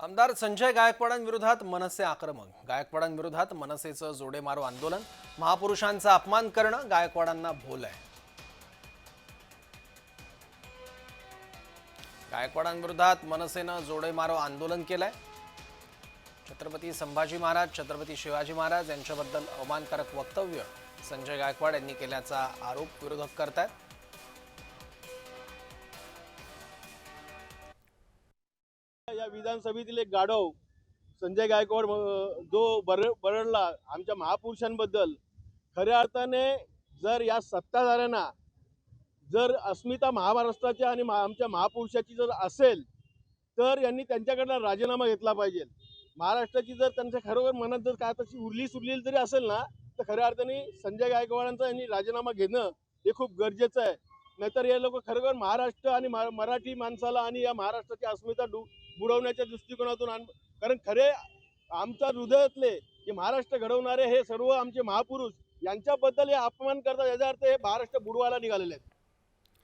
आमदार संजय गायकवाडांविरोधात मनसे आक्रमक. गायकवाडांविरोधात मनसेचं जोडेमारो आंदोलन महापुरुषांचा अपमान करणं गायकवाडांना भोल आहे गायकवाडांविरोधात मनसेनं जोडेमारो आंदोलन केलंय. छत्रपती संभाजी महाराज छत्रपती शिवाजी महाराज यांच्याबद्दल अवमानकारक वक्तव्य संजय गायकवाड यांनी केल्याचा आरोप विरोधक करतायत. विधानसभेतील एक गाढव संजय गायकवाड जो बर बरडला आमच्या महापुरुषांबद्दल खऱ्या अर्थाने जर या सत्ताधाऱ्यांना जर अस्मिता महाराष्ट्राच्या आणि आमच्या महापुरुषाची जर असेल तर यांनी त्यांच्याकडनं राजीनामा घेतला पाहिजे. महाराष्ट्राची जर त्यांच्या खरोखर मनात जर काय तशी उरली सुरलेली जरी असेल ना तर खऱ्या अर्थाने संजय गायकवाडांचा यांनी राजीनामा घेणं हे खूप गरजेचं आहे. नाहीतर हे लोक खरोखर महाराष्ट्र आणि मराठी माणसाला आणि या महाराष्ट्राची अस्मिता डू बुडवण्याच्या दृष्टिकोनातून आण कारण खरे आमच्या हृदयातले की महाराष्ट्र घडवणारे हे सर्व आमचे महापुरुष यांच्याबद्दल हे अपमान करतात. याचा अर्थ हे महाराष्ट्र बुडवायला निघालेले आहेत.